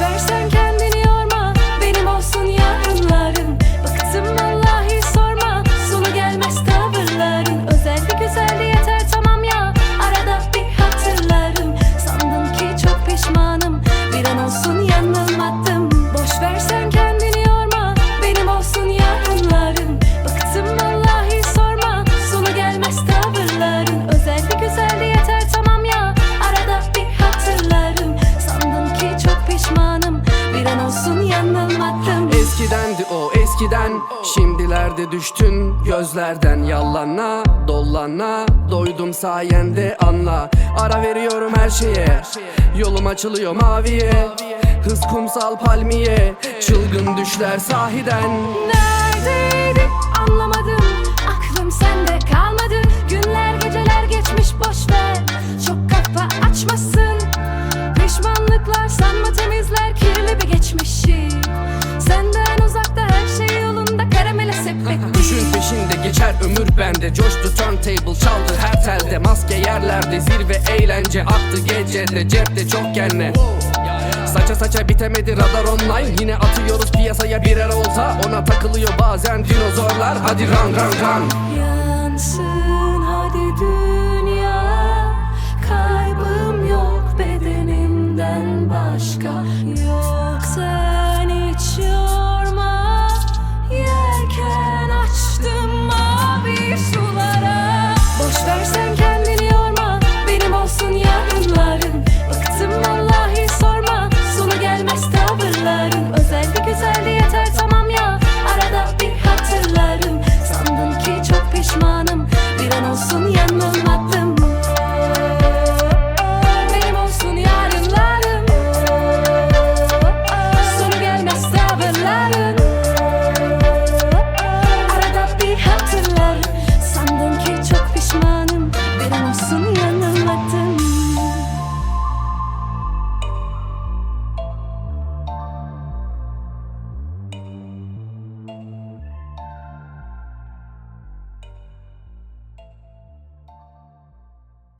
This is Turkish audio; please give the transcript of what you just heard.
Boş versen kendini yorma Benim olsun yarınların Bıktım vallahi sorma Sonu gelmez tavırların. Özel bir güzeldi yeter tamam ya. Arada bir hatırlarım. Sandım ki çok pişmanım. Bir an olsun yanılmadım. Boş versen kendini yorma Benim olsun yarınların Bıktım vallahi sorma Sonu gelmez tavırların eskiden. Şimdilerde düştün gözlerden Yallana dollana. Doydum sayende anla. Ara veriyorum her şeye. Yolum açılıyor maviye. Hız kumsal palmiye. Çılgın düşler sahiden. Neredeydi ömür bende Coştu turntable çaldı her telde. Maske yerlerde zirve eğlence Aktı gecede. Cepte çok genle Saça saça bitemedi radar online. Yine atıyoruz piyasaya birer olta. Ona takılıyor bazen dinozorlar. Hadi run run run. Yansın hadi dünya. Kaybım yok bedenimden başka Boş versen